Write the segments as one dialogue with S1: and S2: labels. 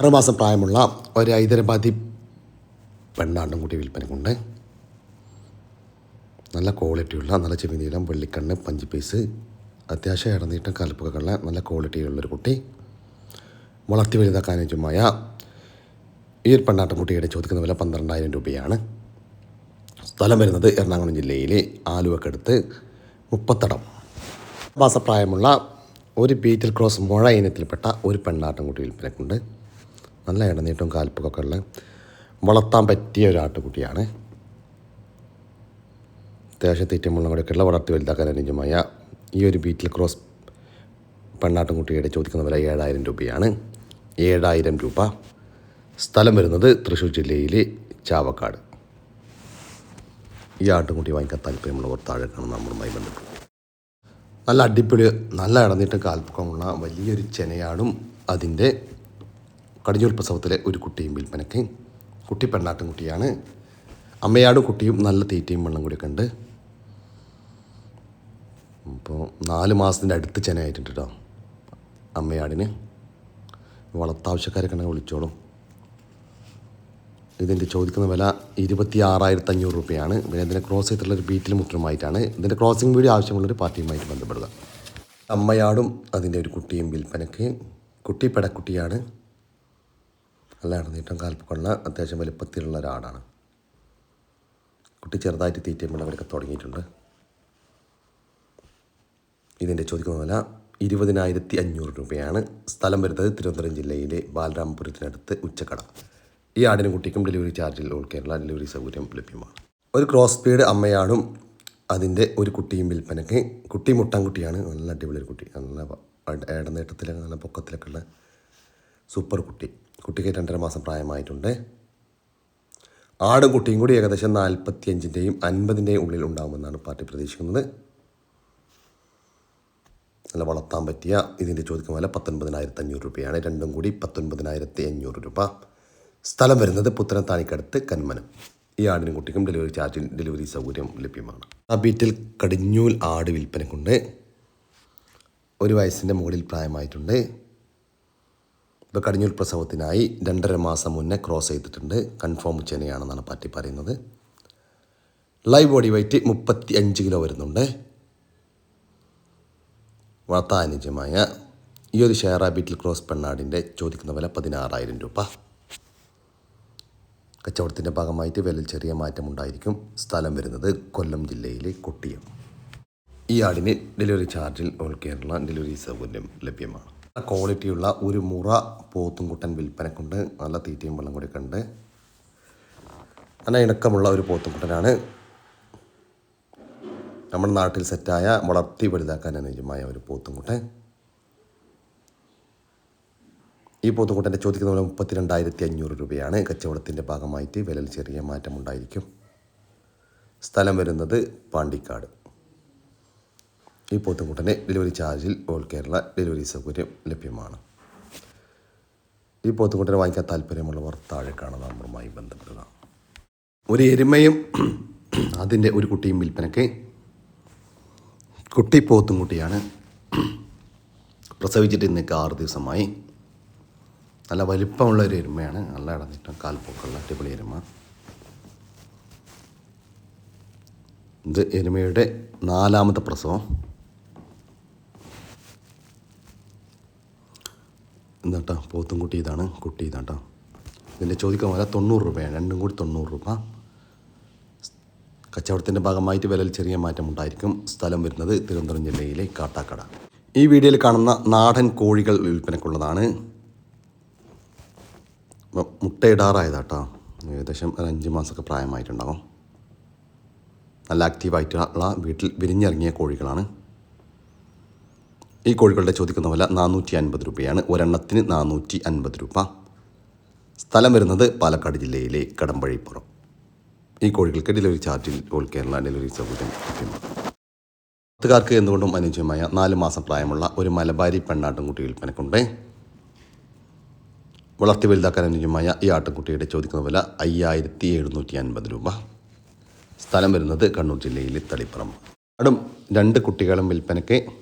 S1: ആറുമാസം പ്രായമുള്ള ഒരു ഹൈദരാബാദി പെണ്ണാണ്ടും കൂടി വിൽപ്പനക്കുണ്ട്. നല്ല ക്വാളിറ്റിയുള്ള നല്ല ചെവി നീളം വെള്ളിക്കണ്ണ് പഞ്ച് പീസ് അത്യാവശ്യം ഇടനീട്ടം കലപ്പൊക്കെയുള്ള നല്ല ക്വാളിറ്റിയുള്ളൊരു കുട്ടി. വളർത്തി വലുതാക്കാൻ അനുയോജ്യമായ ഈ ഒരു പെണ്ണാട്ടുംകുട്ടിയുടെ ചോദിക്കുന്ന വില പന്ത്രണ്ടായിരം രൂപയാണ്. സ്ഥലം വരുന്നത് എറണാകുളം ജില്ലയിലെ ആലുവക്കടുത്ത് മുപ്പത്തടം. മാസപ്രായമുള്ള ഒരു ബീറ്റിൽ ക്രോസ് മുഴ ഇനത്തിൽപ്പെട്ട ഒരു പെണ്ണാട്ടുംകുട്ടി വിൽപ്പനക്കുണ്ട്. നല്ല ഇടനീട്ടും കാൽപ്പൊക്കെ ഉള്ള വളർത്താൻ പറ്റിയ ഒരു ആട്ടുകുട്ടിയാണ്. അത്യാവശ്യം തീറ്റമുള്ള കൂടെയൊക്കെയുള്ള വളർത്തി വലുതാക്കാൻ അനുയോജ്യമായ ഈ ഒരു ബീറ്റിൽ ക്രോസ് പെണ്ണാട്ടുംകുട്ടിയുടെ ചോദിക്കുന്ന വില ഏഴായിരം രൂപയാണ്. ഏഴായിരം രൂപ. സ്ഥലം വരുന്നത് തൃശ്ശൂർ ജില്ലയിലെ ചാവക്കാട്. ഈ ആട്ടുംകുട്ടി വാങ്ങിക്കാൻ താല്പര്യമുള്ളവർ താഴെ കാണുന്ന നമ്മളുമായി ബന്ധപ്പെട്ടു നല്ല അടിപൊളി നല്ല ഇടന്നിട്ട് കാൽപ്പൊക്കമുള്ള വലിയൊരു ചെനയാടും അതിന്റെ കടിഞ്ഞൂൽ പ്രസവത്തിലെ ഒരു കുട്ടിയും വിൽപ്പനയ്ക്ക്. കുട്ടി പെണ്ണാട്ടും കുട്ടിയാണ്. അമ്മയാടും കുട്ടിയും നല്ല തീറ്റയും വെള്ളം കൂടിയൊക്കെ ഉണ്ട്. അപ്പോൾ നാല് മാസത്തിന്റെ അടുത്ത് ചെനയായിട്ടുണ്ട് കേട്ടോ അമ്മയാടിന്? വളർത്താവശ്യക്കാരൊക്കെ ഉണ്ടെങ്കിൽ വിളിച്ചോളൂ. ഇതിന്റെ ചോദിക്കുന്ന വില ഇരുപത്തി ആറായിരത്തി അഞ്ഞൂറ് രൂപയാണ്. പിന്നെ ഇതിന്റെ ക്രോസ് ചെയ്തിട്ടുള്ള ഒരു ബീറ്റിൽ മുറ്റമായിട്ടാണ് ഇതിന്റെ ക്രോസിംഗ് വീഡിയോ ആവശ്യമുള്ളൊരു പാർട്ടിയുമായിട്ട് ബന്ധപ്പെടുക. അമ്മയാടും അതിന്റെ ഒരു കുട്ടിയും വിൽപ്പനയ്ക്ക്. കുട്ടി പെടക്കുട്ടിയാണ്. നല്ല ഇടനീട്ടം കാൽപ്പൊക്കെയുള്ള അത്യാവശ്യം വലുപ്പത്തിലുള്ള ഒരാടാണ്. കുട്ടി ചെറുതായിട്ട് തീറ്റയും വെള്ളമൊക്കെ തുടങ്ങിയിട്ടുണ്ട്. ഇതിന്റെ ചോദിക്കുന്ന വില ഇരുപതിനായിരത്തി അഞ്ഞൂറ് രൂപയാണ്. സ്ഥലം വരുന്നത് തിരുവനന്തപുരം ജില്ലയിലെ ബാലരാമപുരത്തിനടുത്ത് ഉച്ചക്കട. ഈ ആടിനും കുട്ടിക്കും ഡെലിവറി ചാർജിൽ ഓൾ കേരള ഡെലിവറി സൗകര്യം ലഭ്യമാണ്. ഒരു ക്രോസ് പീഡ് അമ്മയാടും അതിന്റെ ഒരു കുട്ടിയും വിൽപ്പനയ്ക്ക്. കുട്ടി മുട്ടാൻകുട്ടിയാണ് നല്ല അടിപൊളി ഒരു കുട്ടി. നല്ല ഇടനേട്ടത്തിലൊക്കെ നല്ല പൊക്കത്തിലൊക്കെ ഉള്ള സൂപ്പർ കുട്ടി. കുട്ടിക്ക് രണ്ടര മാസം പ്രായമായിട്ടുണ്ട്. ആടും കുട്ടിയും കൂടി ഏകദേശം നാൽപ്പത്തി അഞ്ചിന്റെയും അൻപതിന്റെയും ഉള്ളിൽ ഉണ്ടാകുമെന്നാണ് പാർട്ടി പ്രതീക്ഷിക്കുന്നത്. നല്ല വളർത്താൻ പറ്റിയ ഇതിന്റെ ചോദിക്കുന്ന വില പത്തൊൻപതിനായിരത്തി അഞ്ഞൂറ് രൂപയാണ്. രണ്ടും കൂടി പത്തൊൻപതിനായിരത്തി അഞ്ഞൂറ് രൂപ. സ്ഥലം വരുന്നത് പുത്തനത്താണിക്കടുത്ത് കന്മനം. ഈ ആടിനും കുട്ടിക്കും ഡെലിവറി ചാർജിൽ ഡെലിവറി സൗകര്യം ലഭ്യമാണ്. ആ വീട്ടിൽ കടിഞ്ഞൂൽ ആട് വിൽപ്പനക്കുണ്ട്. ഒരു വയസ്സിന്റെ മുകളിൽ പ്രായമായിട്ടുണ്ട്. ഇപ്പോൾ കടിഞ്ഞൂൽ പ്രസവത്തിനായി രണ്ടര മാസം മുന്നേ ക്രോസ് ചെയ്തിട്ടുണ്ട്. കൺഫേം ചെനയാണെന്നാണ് പാറ്റി പറയുന്നത്. ലൈവ് ബോഡി വെയ്റ്റ് മുപ്പത്തി അഞ്ച് കിലോ വരുന്നുണ്ട്. വളർത്താനുജമായ ഈ ഒരു ഷെയർ ബീറ്റിൽ ക്രോസ് പെണ്ണാടിന്റെ ചോദിക്കുന്ന വില പതിനാറായിരം രൂപ. കച്ചവടത്തിന്റെ ഭാഗമായിട്ട് വിലയിൽ ചെറിയ മാറ്റമുണ്ടായിരിക്കും സ്ഥലം വരുന്നത് കൊല്ലം ജില്ലയിലെ കൊട്ടിയം. ഈ ആടിന് ഡെലിവറി ചാർജിൽ ഓൾ കേരള ഡെലിവറി സൗകര്യം ലഭ്യമാണ്. ക്വാളിറ്റിയുള്ള ഒരു മുറ പോത്തും കുട്ടൻ വിൽപ്പനക്കുണ്ട്. നല്ല തീറ്റയും വെള്ളം കൂടി ഉണ്ട്. നല്ല ഇണക്കമുള്ള ഒരു പോത്തുംകുട്ടനാണ്. നമ്മുടെ നാട്ടിൽ സെറ്റായ വളർത്തി വലുതാക്കാൻ അനുയോജ്യമായ ഒരു പോത്തും പോത്തുംകുട്ടൻ. ഈ പോത്തും കുട്ടന്റെ ചോദിക്കുന്ന പോലെ മുപ്പത്തി രണ്ടായിരത്തി അഞ്ഞൂറ് രൂപയാണ്. കച്ചവടത്തിന്റെ ഭാഗമായിട്ട് വിലയിൽ ചെറിയ മാറ്റമുണ്ടായിരിക്കും. സ്ഥലം വരുന്നത് പാണ്ടിക്കാട്. ഈ പോത്തുംകൂട്ടന് ഡെലിവറി ചാർജിൽ ഓൾ കേരള ഡെലിവറി സൗകര്യം ലഭ്യമാണ്. ഈ പോത്തുംകുട്ടനെ വാങ്ങിക്കാൻ താല്പര്യമുള്ളവർ താഴെ കാണുന്ന ബന്ധപ്പെടുക. ഒരു എരുമയും അതിന്റെ ഒരു കുട്ടിയും വിൽപ്പനയ്ക്ക് കുട്ടി പോത്തും കുട്ടിയാണ്. പ്രസവിച്ചിട്ട് ഇന്നേക്ക് ആറ് ദിവസമായി. നല്ല വലിപ്പമുള്ള ഒരു എരുമയാണ്. നല്ല ഇടന്നിട്ട് കാൽപ്പൊക്കുള്ള അടിപൊളി എരുമ. ഇത് എരുമയുടെ നാലാമത്തെ പ്രസവം. എന്താട്ടാ പോത്തും കുട്ടി ഇതാണ് കുട്ടി ഇതാട്ടാ. ഇതിന്റെ ചോദിക്കാൻ വില തൊണ്ണൂറ് രൂപയാണ് രണ്ടും കൂടി തൊണ്ണൂറ് രൂപ. കച്ചവടത്തിന്റെ ഭാഗമായിട്ട് വിലയിൽ ചെറിയ മാറ്റം ഉണ്ടായിരിക്കും. സ്ഥലം വരുന്നത് തിരുവനന്തപുരം ജില്ലയിലെ കാട്ടാക്കട. ഈ വീഡിയോയിൽ കാണുന്ന നാടൻ കോഴികൾ വിൽപ്പനക്കുള്ളതാണ് മുട്ടയിടാറായതാട്ടോ. ഏകദേശം ഒരു അഞ്ച് മാസമൊക്കെ പ്രായമായിട്ടുണ്ടാകും നല്ല ആക്റ്റീവായിട്ടുള്ള വീട്ടിൽ വിരിഞ്ഞിറങ്ങിയ കോഴികളാണ്. ഈ കോഴികളുടെ ചോദിക്കുന്ന വില നാനൂറ്റി അൻപത് രൂപയാണ്. ഒരെണ്ണത്തിന് നാനൂറ്റി അൻപത് രൂപ. സ്ഥലം വരുന്നത് പാലക്കാട് ജില്ലയിലെ കടമ്പഴിപ്പുറം. ഈ കോഴികൾക്ക് ഡെലിവറി ചാർജിൽ ഓൾ കേരള ഡെലിവറി സൗകര്യം ലഭ്യമാണ്. പത്തുകാർക്ക് എന്തുകൊണ്ടും അനുയോജ്യമായ നാല് മാസം പ്രായമുള്ള ഒരു മലബാരി പെണ്ണാട്ടുംകുട്ടി വിൽപ്പനക്കുണ്ട്. വളർത്തി വലുതാക്കാൻ അനുയോജ്യമായ ഈ ആട്ടുംകുട്ടിയുടെ ചോദിക്കുന്ന വില അയ്യായിരത്തി എഴുന്നൂറ്റി അൻപത് രൂപ. സ്ഥലം വരുന്നത് കണ്ണൂർ ജില്ലയിലെ തളിപ്പറമ്പ് അടും രണ്ട് കുട്ടികളും വിൽപ്പനയ്ക്ക്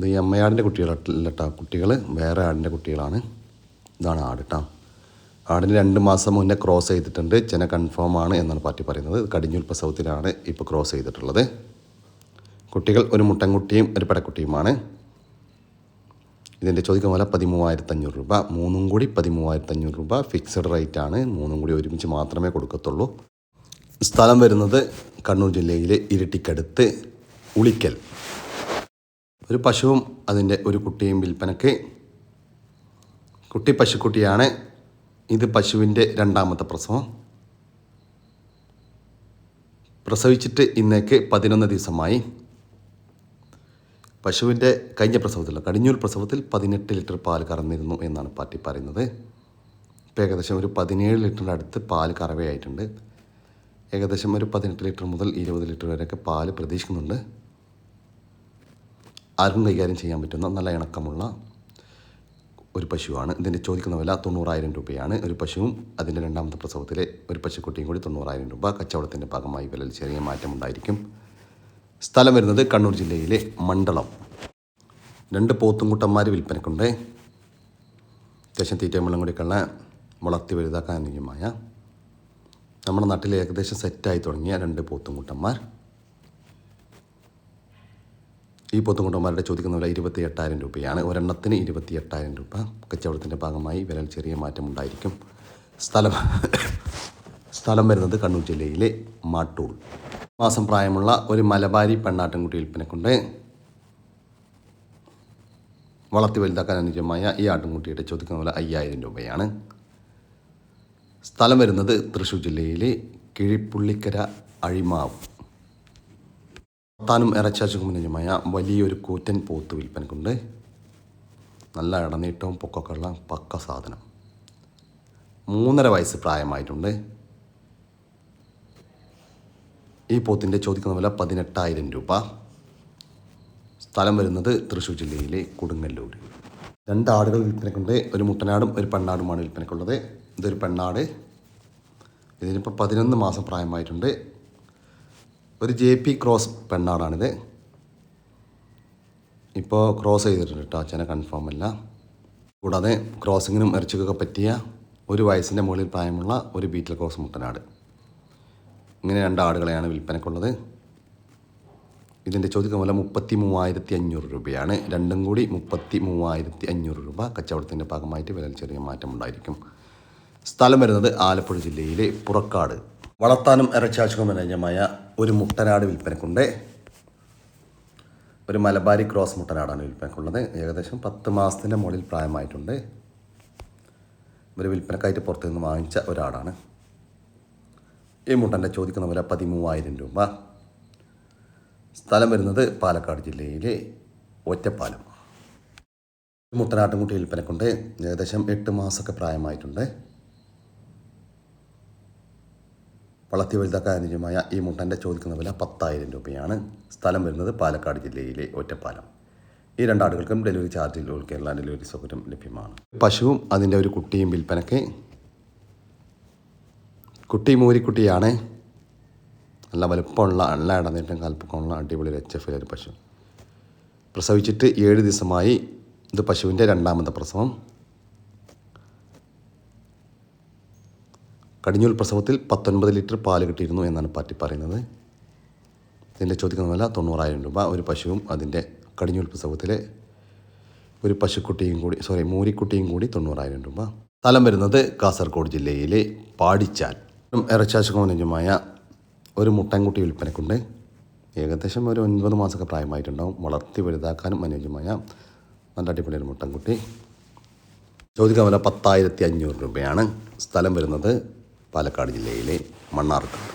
S1: ഇത് ഈ അമ്മയാടിന്റെ കുട്ടികളല്ല കേട്ടോ കുട്ടികൾ വേറെ ആടിന്റെ കുട്ടികളാണ്. ഇതാണ് ആട് കേട്ടോ ആടിന് രണ്ട് മാസം മുന്നേ ക്രോസ് ചെയ്തിട്ടുണ്ട്. ചെന കൺഫേം ആണ് എന്നാണ് പാർട്ടി പറയുന്നത്. കടിഞ്ഞൂൽ പ്രസവത്തിലാണ് ഇപ്പോൾ ക്രോസ് ചെയ്തിട്ടുള്ളത്. കുട്ടികൾ ഒരു മുട്ടൻകുട്ടിയും ഒരു പെടക്കുട്ടിയുമാണ്. ഇതിന്റെ ചോദിക്കാൻ പോലെ പതിമൂവായിരത്തി അഞ്ഞൂറ് രൂപ. മൂന്നും കൂടി പതിമൂവായിരത്തി അഞ്ഞൂറ് രൂപ ഫിക്സഡ് റേറ്റ് ആണ്. മൂന്നും കൂടി ഒരുമിച്ച് മാത്രമേ കൊടുക്കത്തുള്ളൂ. സ്ഥലം വരുന്നത് കണ്ണൂർ ജില്ലയിലെ ഇരിട്ടിക്കടുത്ത് ഉളിക്കൽ. ഒരു പശുവും അതിന്റെ ഒരു കുട്ടിയും വിൽപ്പനയ്ക്ക്. കുട്ടി പശുക്കുട്ടിയാണ്. ഇത് പശുവിന്റെ രണ്ടാമത്തെ പ്രസവം. പ്രസവിച്ചിട്ട് ഇന്നേക്ക് പതിനൊന്ന് ദിവസമായി. പശുവിന്റെ കഴിഞ്ഞ പ്രസവത്തിൽ കടിഞ്ഞൂൽ പ്രസവത്തിൽ പതിനെട്ട് ലിറ്റർ പാൽ കറന്നിരുന്നു എന്നാണ് പാർട്ടി പറയുന്നത്. ഇപ്പോൾ ഏകദേശം ഒരു പതിനേഴ് ലിറ്ററിന്റെ അടുത്ത് പാൽ കറവയായിട്ടുണ്ട്. ഏകദേശം ഒരു പതിനെട്ട് ലിറ്റർ മുതൽ ഇരുപത് ലിറ്റർ വരെയൊക്കെ പാൽ പ്രതീക്ഷിക്കുന്നുണ്ട്. ആർക്കും കൈകാര്യം ചെയ്യാൻ പറ്റുന്ന നല്ല ഇണക്കമുള്ള ഒരു പശുവാണ്. ഇതിന്റെ ചോദിക്കുന്ന വില തൊണ്ണൂറായിരം രൂപയാണ്. ഒരു പശുവും അതിന്റെ രണ്ടാമത്തെ പ്രസവത്തിലെ ഒരു പശുക്കുട്ടിയും കൂടി തൊണ്ണൂറായിരം രൂപ കച്ചവടത്തിന്റെ ഭാഗമായി വിലയിൽ ചെറിയ മാറ്റമുണ്ടായിരിക്കും സ്ഥലം വരുന്നത് കണ്ണൂർ ജില്ലയിലെ മണ്ഡലം. രണ്ട് പോത്തുംകുട്ടന്മാർ വിൽപ്പനക്കുണ്ട്. അത്യാവശ്യം തീറ്റയും വെള്ളം കൂടിയൊക്കെയുള്ള വളർത്തി വലുതാക്കാൻ അനുയോജ്യമായ നമ്മുടെ നാട്ടിൽ ഏകദേശം സെറ്റായി തുടങ്ങിയ രണ്ട് പോത്തുംകുട്ടന്മാർ. ഈ പോത്തുംകുട്ടന്മാരുടെ ചോദിക്കുന്ന വില ഇരുപത്തി എട്ടായിരം രൂപയാണ്. ഒരെണ്ണത്തിന് ഇരുപത്തി എട്ടായിരം രൂപ. കച്ചവടത്തിന്റെ ഭാഗമായി വിലയിൽ ചെറിയ മാറ്റമുണ്ടായിരിക്കും സ്ഥലം സ്ഥലം വരുന്നത് കണ്ണൂർ ജില്ലയിലെ മാട്ടൂൾ. മാസം പ്രായമുള്ള ഒരു മലബാരി പെണ്ണാട്ടിൻകുട്ടി വിൽപ്പനക്കുണ്ട്. വളർത്തി വലുതാക്കാൻ അനുയോജ്യമായ ഈ ആട്ടിൻകുട്ടിയുടെ ചോദിക്കുന്ന വില അയ്യായിരം രൂപയാണ്. സ്ഥലം വരുന്നത് തൃശ്ശൂർ ജില്ലയിലെ കിഴിപ്പുള്ളിക്കര അഴിമാവ്. താനും ഇറച്ചാച്ചുകുമ്പനുമായ വലിയൊരു കൂറ്റൻ പോത്ത് വിൽപ്പനക്കുണ്ട് നല്ല ഇടനീട്ടവും പൊക്കൊക്കെ ഉള്ള പക്ക സാധനം. മൂന്നര വയസ്സ് പ്രായമായിട്ടുണ്ട്. ഈ പോത്തിന്റെ ചോദിക്കുന്ന വില പതിനെട്ടായിരം രൂപ. സ്ഥലം വരുന്നത് തൃശ്ശൂർ ജില്ലയിലെ കൊടുങ്ങല്ലൂർ രണ്ട് ആടുകൾ വിൽപ്പനക്കുണ്ട് ഒരു മുട്ടനാടും ഒരു പെണ്ണാടുമാണ് വിൽപ്പനക്കുള്ളത് ഇതൊരു പെണ്ണാട്. ഇതിനിപ്പോൾ പതിനൊന്ന് മാസം പ്രായമായിട്ടുണ്ട്. ഒരു ജെ പി ക്രോസ് പെണ്ണാടാണിത് ഇപ്പോൾ ക്രോസ് ചെയ്തിട്ടുണ്ട് കേട്ടോ അച്ഛനെ കൺഫേം അല്ല. കൂടാതെ ക്രോസിങ്ങിനും ഇറച്ചിക്കൊക്കെ പറ്റിയ ഒരു വയസ്സിന്റെ മുകളിൽ പ്രായമുള്ള ഒരു ബീറ്റിൽ ക്രോസ് മുട്ടനാട്. ഇങ്ങനെ രണ്ട് ആടുകളെയാണ് വിൽപ്പനക്കുള്ളത്. ഇതിന്റെ ചോദ്യം വില മുപ്പത്തി മൂവായിരത്തി അഞ്ഞൂറ് രൂപയാണ്. രണ്ടും കൂടി മുപ്പത്തി മൂവായിരത്തി അഞ്ഞൂറ് രൂപ കച്ചവടത്തിന്റെ ഭാഗമായിട്ട് വിലയിൽ ചെറിയ മാറ്റമുണ്ടായിരിക്കും. സ്ഥലം വരുന്നത് ആലപ്പുഴ ജില്ലയിലെ പുറക്കാട്. വളർത്താനും അനുയോജ്യമായ ഒരു മുട്ടനാട് വിൽപ്പനക്കുണ്ട്. ഒരു മലബാരി ക്രോസ് മുട്ടനാടാണ് വിൽപ്പനക്കുള്ളത്. ഏകദേശം പത്ത് മാസത്തിന്റെ മുകളിൽ പ്രായമായിട്ടുണ്ട്. ഒരു വിൽപ്പനക്കായിട്ട് പുറത്തു നിന്ന് വാങ്ങിച്ച ഒരാടാണ് ഈ മുട്ടന്റെ ചോദിക്കുന്ന വില പതിമൂവായിരം രൂപ. സ്ഥലം വരുന്നത് പാലക്കാട് ജില്ലയിലെ ഒറ്റപ്പാലം. മുട്ടനാട്ടുംകുട്ടി വിൽപ്പനക്കുണ്ട്. ഏകദേശം എട്ട് മാസമൊക്കെ പ്രായമായിട്ടുണ്ട്. വളർത്തി വലുതാക്കാൻ ഈ മുട്ടന്റെ ചോദിക്കുന്ന വില പത്തായിരം രൂപയാണ്. സ്ഥലം വരുന്നത് പാലക്കാട് ജില്ലയിലെ ഒറ്റപ്പാലം. ഈ രണ്ടാടുകൾക്കും ഡെലിവറി ചാർജിൽ കേരള ഡെലിവറി സൗകര്യം ലഭ്യമാണ്. പശുവും അതിന്റെ ഒരു കുട്ടിയും വിൽപ്പനയ്ക്ക്. കുട്ടി മൂരിക്കുട്ടിയാണ് നല്ല വലുപ്പമുള്ള നല്ല ഇടനേറ്റം കാൽപ്പൊക്കമുള്ള അടിപൊളി എച്ച് എഫ് ഒരു പശു. പ്രസവിച്ചിട്ട് ഏഴ് ദിവസമായി ഇത് പശുവിന്റെ രണ്ടാമത്തെ പ്രസവം. കടിഞ്ഞൂൽ പ്രസവത്തിൽ പത്തൊൻപത് ലിറ്റർ പാൽ കിട്ടിയിരുന്നു എന്നാണ് പാർട്ടി പറയുന്നത്. ഇതിന്റെ ചോദിക്കുന്ന വില തൊണ്ണൂറായിരം രൂപ ഒരു പശുവും അതിന്റെ കടിഞ്ഞൂൽ പ്രസവത്തിലെ ഒരു പശുക്കുട്ടിയും കൂടി സോറി മൂരിക്കുട്ടിയും കൂടി തൊണ്ണൂറായിരം രൂപ. സ്ഥലം വരുന്നത് കാസർഗോഡ് ജില്ലയിലെ പാടിച്ചാൽ. ഇറച്ചാശുകോനുമായ ഒരു മുട്ടൻകുട്ടി വിൽപ്പനക്കുണ്ട്. ഏകദേശം ഒരു ഒൻപത് മാസമൊക്കെ പ്രായമായിട്ടുണ്ടാവും. വളർത്തി വലുതാക്കാനും അനുയോജ്യമായ നല്ല അടിപൊളി മുട്ടൻകുട്ടി. ചോദിക്കാൻ വില പത്തായിരത്തി അഞ്ഞൂറ് രൂപയാണ് സ്ഥലം വരുന്നത് പാലക്കാട് ജില്ലയിലെ മണ്ണാർക്കാട്.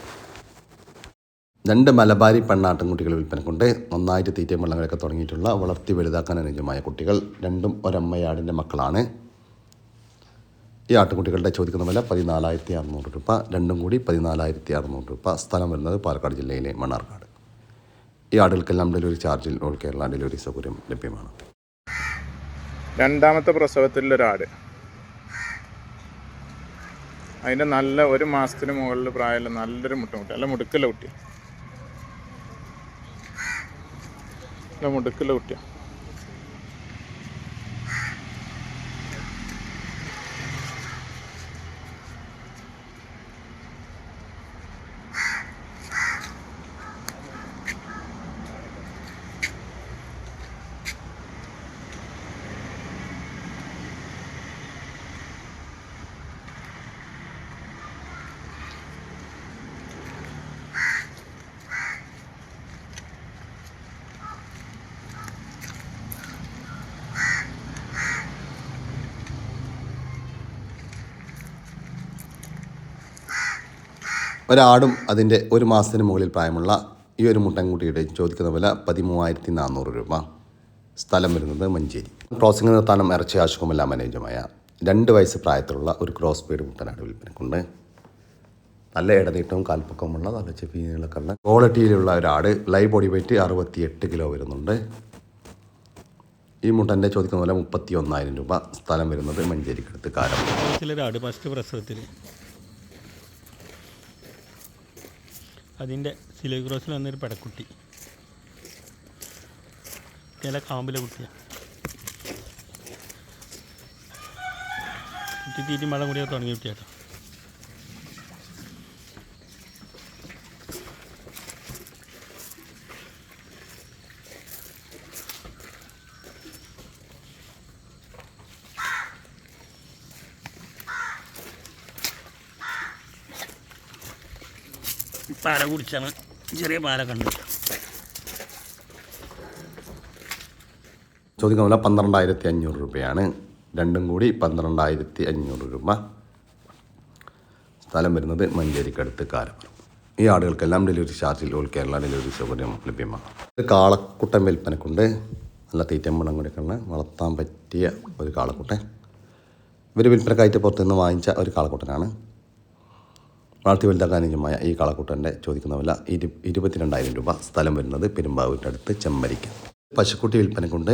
S1: രണ്ട് മലബാരി പെണ്ണാട്ടിൻകുട്ടികൾ വിൽപ്പനക്കുണ്ട് നന്നായിട്ട് തീറ്റയും വെള്ളങ്ങളൊക്കെ തുടങ്ങിയിട്ടുള്ള വളർത്തി വലുതാക്കാൻ അനുയോജ്യമായ കുട്ടികൾ രണ്ടും ഒരമ്മയാടിന്റെ മക്കളാണ്. ഈ ആട്ടുകുട്ടികളുടെ ചോദിക്കുന്ന വില പതിനാലായിരത്തി അറുന്നൂറ് രൂപ. രണ്ടും കൂടി പതിനാലായിരത്തി അറുന്നൂറ് രൂപ സ്ഥലം വരുന്നത് പാലക്കാട് ജില്ലയിലെ മണ്ണാർക്കാട്. ഈ ആടുകൾക്കെല്ലാം ഡെലിവറി ചാർജിൽ ഓൾ കേരള ഡെലിവറി സൗകര്യം ലഭ്യമാണ്.
S2: രണ്ടാമത്തെ പ്രസവത്തിലൊരാട് അതിന്റെ നല്ല ഒരു മാസത്തിന് മുകളിൽ പ്രായമുള്ള നല്ലൊരു മുട്ട മുട്ട നല്ല മുടുക്കല്ല കുട്ടി നല്ല മുടുക്കല്ല കുട്ടിയാണ്
S1: ഒരാടും അതിന്റെ ഒരു മാസത്തിന് മുകളിൽ പ്രായമുള്ള ഈ ഒരു മുട്ടൻകുട്ടിയുടെ ചോദിക്കുന്ന വില പതിമൂവായിരത്തി നാനൂറ് രൂപ. സ്ഥലം വരുന്നത് മഞ്ചേരി. ക്രോസിംഗ് നിർത്താനും ഇറച്ചി ആശുക്കുമെല്ലാം അനുയോജ്യമായ രണ്ട് വയസ്സ് പ്രായത്തിലുള്ള ഒരു ക്രോസ് ബീഡ് മുട്ടനാട് വിൽപ്പനക്കുണ്ട്. നല്ല ഇടനീട്ടവും കാൽപ്പക്കവുമുള്ള നല്ല ചെപ്പികളൊക്കെ ഉള്ള ക്വാളിറ്റിയിലുള്ള ഒരാട് ലൈവ് ബോഡി വെയിറ്റ് അറുപത്തിയെട്ട് കിലോ വരുന്നുണ്ട്. ഈ മുട്ടന്റെ ചോദിക്കുന്ന പോലെ മുപ്പത്തി ഒന്നായിരം രൂപ. സ്ഥലം വരുന്നത് മഞ്ചേരിക്കടുത്ത് കാരം.
S3: ഫസ്റ്റ് പ്രസവത്തിൽ അതിന്റെ സിലോ ക്രോസിൽ വന്നൊരു പെടക്കുട്ടി. ചില കാമ്പിലെ കുട്ടിയാണ് കുട്ടി തീറ്റി മഴ കൂടിയൊക്കെ തുടങ്ങി കുട്ടിയാട്ടോ. പാല കുടിച്ചാണ്. ചെറിയ പാല കണ്ടത്
S1: ചോദിക്കുന്ന പോലെ പന്ത്രണ്ടായിരത്തി അഞ്ഞൂറ് രൂപയാണ്. രണ്ടും കൂടി പന്ത്രണ്ടായിരത്തി അഞ്ഞൂറ് രൂപ. സ്ഥലം വരുന്നത് മഞ്ചേരിക്കടുത്ത് കാരപ്പുറം. ഈ ആടുകൾക്കെല്ലാം ഡെലിവറി ചാർജിൽ ഓൾ കേരള ഡെലിവറി സൗകര്യം ലഭ്യമാണ്. കാളക്കുട്ടൻ വിൽപ്പനക്കുണ്ട്. നല്ല തീറ്റം തീറ്റമ്പണം കൂടിയൊക്കെയുള്ള വളർത്താൻ പറ്റിയ ഒരു കാളക്കുട്ടൻ ഇവർ വിൽപ്പനക്കായിട്ട് പുറത്തുനിന്ന് വാങ്ങിച്ച ഒരു കാളക്കുട്ടനാണ്. വളർത്തി വലുതാക്കാനുമായ ഈ കാളക്കുട്ടന്റെ ചോദിക്കുന്ന വില ഇരു ഇരുപത്തിരണ്ടായിരം രൂപ. സ്ഥലം വരുന്നത് പെരുമ്പാവൂരിന്റെ അടുത്ത് ചെമ്മരിക്ക. പശുക്കുട്ടി വിൽപ്പനക്കുണ്ട്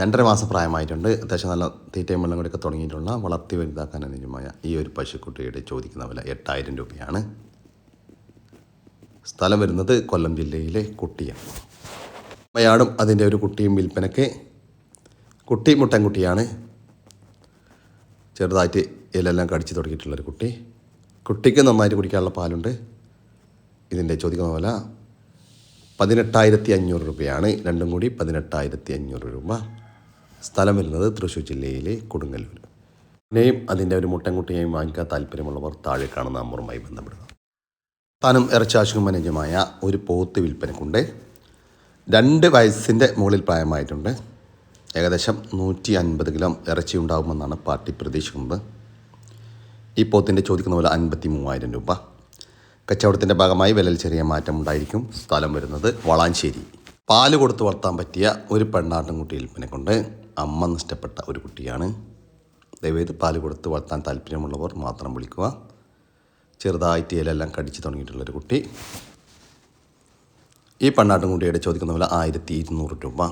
S1: രണ്ടര മാസം പ്രായമായിട്ടുണ്ട്. അത്യാവശ്യം നല്ല തീറ്റയും വെള്ളം കൂടിയൊക്കെ തുടങ്ങിയിട്ടുള്ള വളർത്തി വലുതാക്കാൻ അനുജമായ ഈ ഒരു പശുക്കുട്ടിയുടെ ചോദിക്കുന്ന വില എട്ടായിരം രൂപയാണ്. സ്ഥലം വരുന്നത് കൊല്ലം ജില്ലയിലെ കുട്ടിയാണ് അയാളും അതിന്റെ ഒരു കുട്ടിയും വിൽപ്പനയ്ക്ക് കുട്ടി മുട്ടൻകുട്ടിയാണ്. ചെറുതായിട്ട് ഇലെല്ലാം കടിച്ചു തുടങ്ങിയിട്ടുള്ളൊരു കുട്ടി. കുട്ടിക്ക് നന്നായിട്ട് കുടിക്കാനുള്ള പാലുണ്ട്. ഇതിന്റെ ചോദിക്കുന്ന വില പതിനെട്ടായിരത്തി അഞ്ഞൂറ് രൂപയാണ്. രണ്ടും കൂടി പതിനെട്ടായിരത്തി അഞ്ഞൂറ് രൂപ. സ്ഥലം വരുന്നത് തൃശ്ശൂർ ജില്ലയിലെ കൊടുങ്ങല്ലൂർ. പിന്നെയും അതിന്റെ ഒരു മുട്ടൻകുട്ടിയെയും വാങ്ങിക്കാൻ താല്പര്യമുള്ളവർ താഴെ കാണുന്ന നമ്പറുമായി ബന്ധപ്പെടുക. താനും ഇറച്ചാശുക്കും അനുജമായ ഒരു പോത്ത് വിൽപ്പനക്കുണ്ട്. രണ്ട് വയസ്സിന്റെ മുകളിൽ പ്രായമായിട്ടുണ്ട്. ഏകദേശം നൂറ്റി അൻപത് കിലോ ഇറച്ചി ഉണ്ടാകുമെന്നാണ് പാർട്ടി പ്രതീക്ഷിക്കുന്നത്. ഈ പോത്തിന്റെ ചോദിക്കുന്ന പോലെ അൻപത്തി മൂവായിരം രൂപ. കച്ചവടത്തിന്റെ ഭാഗമായി വിലയിൽ ചെറിയ മാറ്റം ഉണ്ടായിരിക്കും. സ്ഥലം വരുന്നത് വളാഞ്ചേരി. പാൽ കൊടുത്ത് വളർത്താൻ പറ്റിയ ഒരു പെണ്ണാട്ടുംകുട്ടി വിൽപ്പനെ കൊണ്ട് അമ്മ നഷ്ടപ്പെട്ട ഒരു കുട്ടിയാണ്. ദയവേത് പാൽ കൊടുത്ത് വളർത്താൻ താല്പര്യമുള്ളവർ മാത്രം വിളിക്കുക. ചെറുതായിട്ട് ഇലെല്ലാം കടിച്ച് തുടങ്ങിയിട്ടുള്ളൊരു കുട്ടി. ഈ പെണ്ണാട്ടുംകുട്ടിയുടെ ചോദിക്കുന്ന പോലെ ആയിരത്തി ഇരുന്നൂറ് രൂപ.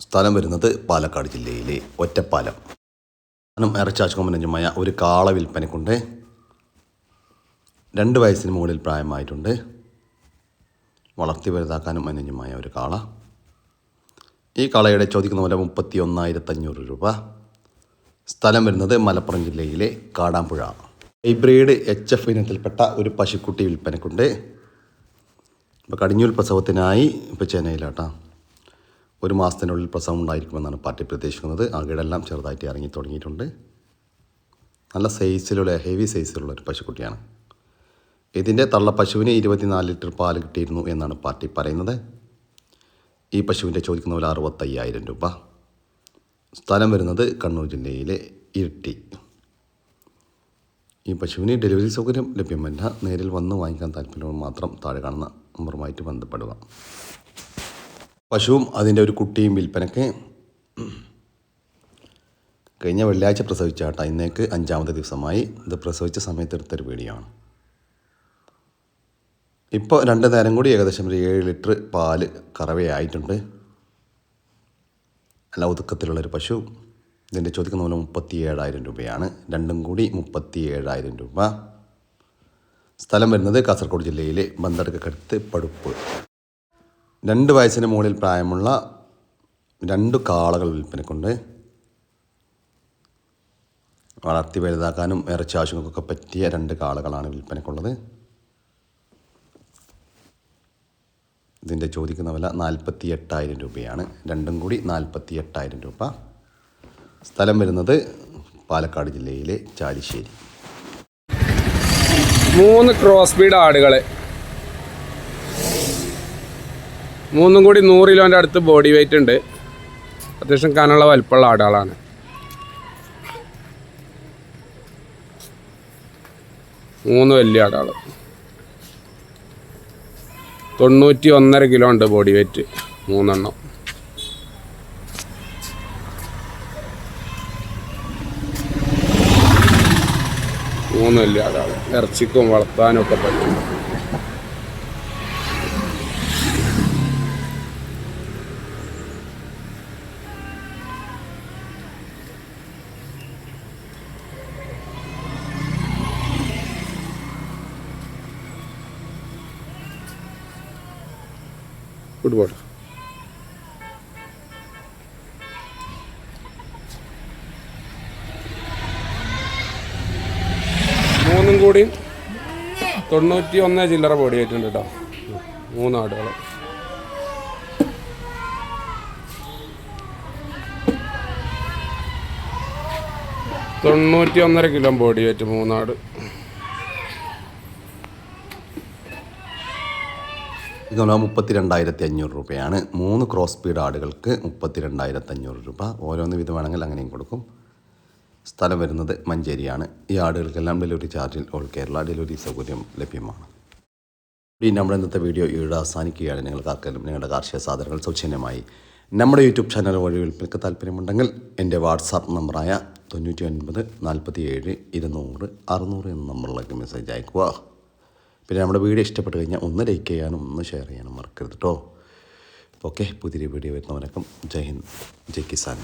S1: സ്ഥലം വരുന്നത് പാലക്കാട് ജില്ലയിലെ ഒറ്റപ്പാലം. ഇറച്ചാച്ചുകൊമ്പനഞ്ചുമായ ഒരു കാള വിൽപ്പനക്കുണ്ട് രണ്ട് വയസ്സിന് മുകളിൽ പ്രായമായിട്ടുണ്ട്. വളർത്തി വലുതാക്കാനും അനുജമായ ഒരു കാള. ഈ കാളയുടെ ചോദിക്കുന്ന പോലെ മുപ്പത്തി ഒന്നായിരത്തഞ്ഞൂറ് രൂപ. സ്ഥലം വരുന്നത് മലപ്പുറം ജില്ലയിലെ കാടാമ്പുഴ. ഹൈബ്രിഡ് എച്ച് എഫ് ഇനത്തിൽപ്പെട്ട ഒരു പശുക്കുട്ടി വിൽപ്പനക്കുണ്ട് ഇപ്പോൾ കടിഞ്ഞൂൽ പ്രസവത്തിനായി ഇപ്പോൾ ചെന്നൈയിലാട്ടാ. ഒരു മാസത്തിനുള്ളിൽ പ്രസവം ഉണ്ടായിരിക്കുമെന്നാണ് പാർട്ടി പ്രതീക്ഷിക്കുന്നത്. അകിടെല്ലാം ചെറുതായിട്ട് ഇറങ്ങി തുടങ്ങിയിട്ടുണ്ട്. നല്ല സൈസിലുള്ള ഹെവി സൈസിലുള്ള ഒരു പശുക്കുട്ടിയാണ്. ഇതിന്റെ തള്ളപ്പശുവിന് ഇരുപത്തിനാല് ലിറ്റർ പാൽ കിട്ടിയിരുന്നു എന്നാണ് പാർട്ടി പറയുന്നത്. ഈ പശുവിന്റെ ചോദിക്കുന്ന വില അറുപത്തയ്യായിരം രൂപ. സ്ഥലം വരുന്നത് കണ്ണൂർ ജില്ലയിലെ ഇരിട്ടി. ഈ പശുവിന് ഡെലിവറി സൗകര്യം ലഭ്യമല്ല. നേരിൽ വന്ന് വാങ്ങിക്കാൻ താല്പര്യം മാത്രം താഴെ കാണുന്ന നമ്പറുമായിട്ട് ബന്ധപ്പെടുക. പശുവും അതിന്റെ ഒരു കുട്ടിയും വിൽപ്പനയ്ക്ക് കഴിഞ്ഞ വെള്ളിയാഴ്ച പ്രസവിച്ച കേട്ടോ. ഇന്നേക്ക് അഞ്ചാമത്തെ ദിവസമായി. ഇത് പ്രസവിച്ച സമയത്ത് എടുത്തൊരു വീഡിയോ ആണ് ഇപ്പോൾ രണ്ട് നേരം കൂടി ഏകദേശം ഒരു ഏഴ് ലിറ്റർ പാൽ കറവയായിട്ടുണ്ട്. നല്ല ഒതുക്കത്തിലുള്ളൊരു പശു. ഇതിന്റെ ചോദിക്കുന്ന പോലെ മുപ്പത്തി ഏഴായിരം രൂപയാണ്. രണ്ടും കൂടി മുപ്പത്തി ഏഴായിരം രൂപ. സ്ഥലം വരുന്നത് കാസർഗോഡ് ജില്ലയിലെ ബന്തടുക്കടുത്ത് പടുപ്പ്. രണ്ട് വയസ്സിന് മുകളിൽ പ്രായമുള്ള രണ്ട് കാളകൾ വിൽപ്പനക്കുണ്ട്. വളർത്തി വലുതാക്കാനും ഇറച്ചി ആവശ്യങ്ങൾക്കൊക്കെ പറ്റിയ രണ്ട് കാളകളാണ് വിൽപ്പനക്കുള്ളത്. ഇതിന്റെ ചോദിക്കുന്ന വില നാൽപ്പത്തി എട്ടായിരം രൂപയാണ്. രണ്ടും കൂടി നാൽപ്പത്തി എട്ടായിരം രൂപ. സ്ഥലം വരുന്നത് പാലക്കാട് ജില്ലയിലെ ചാലിശ്ശേരി.
S4: മൂന്ന് ക്രോസ് ബീഡ് ആടുകൾ മൂന്നും കൂടി നൂറ് കിലോന്റെ അടുത്ത് ബോഡി വെയിറ്റ് ഉണ്ട്. അത്യാവശ്യം കനുള്ള വലിപ്പമുള്ള ആടുകളാണ്. മൂന്ന് വലിയ ആടാൾ തൊണ്ണൂറ്റി ഒന്നര കിലോ ഉണ്ട് ബോഡി വെയിറ്റ് മൂന്നെണ്ണം. മൂന്ന് വലിയ ആടാൾ ഇറച്ചിക്കും വളർത്താനും ഒക്കെ പറ്റും. ഫുട്ബോൾ മൂന്നും കൂടി തൊണ്ണൂറ്റി ഒന്ന് ചില്ലറ ബോഡി ആയിട്ടുണ്ട് കേട്ടോ. മൂന്നാടുകൾ തൊണ്ണൂറ്റി ഒന്നര കിലോ ബോഡി വെച്ച് മൂന്നാട്.
S1: ഇതുപോലെ മുപ്പത്തി രണ്ടായിരത്തി അഞ്ഞൂറ് രൂപയാണ്. മൂന്ന് ക്രോസ് സ്പീഡ് ആടുകൾക്ക് മുപ്പത്തി രണ്ടായിരത്തി അഞ്ഞൂറ് രൂപ. ഓരോന്ന് വിധം വേണമെങ്കിൽ അങ്ങനെയും കൊടുക്കും. സ്ഥലം വരുന്നത് മഞ്ചേരിയാണ്. ഈ ആടുകൾക്കെല്ലാം ഡെലിവറി ചാർജിൽ ഓൾ കേരള ഡെലിവറി സൗകര്യം ലഭ്യമാണ്. ഈ നമ്മുടെ ഇന്നത്തെ വീഡിയോ ഇവിടെ അവസാനിക്കുകയാണ്. നിങ്ങൾക്ക് ആർക്കെങ്കിലും നിങ്ങളുടെ കാർഷിക സാധനങ്ങൾ സൗജന്യമായി നമ്മുടെ യൂട്യൂബ് ചാനൽ വഴി വിൽപ്പനയ്ക്ക് താല്പര്യമുണ്ടെങ്കിൽ എന്റെ വാട്സാപ്പ് നമ്പറായ തൊണ്ണൂറ്റി ഒൻപത് നാൽപ്പത്തി ഏഴ് ഇരുന്നൂറ് അറുന്നൂറ് എന്ന നമ്പറിലേക്ക് മെസ്സേജ് അയക്കുക പിന്നെ നമ്മുടെ വീഡിയോ ഇഷ്ടപ്പെട്ട് കഴിഞ്ഞാൽ ഒന്ന് ലൈക്ക് ചെയ്യാനും ഒന്ന് ഷെയർ ചെയ്യാനും മറക്കരുത് കേട്ടോ ഓക്കെ പുതിയ വീഡിയോ വരുന്നവരക്കം ജയ് ഹിന്ദ് ജയ് കിസാൻ.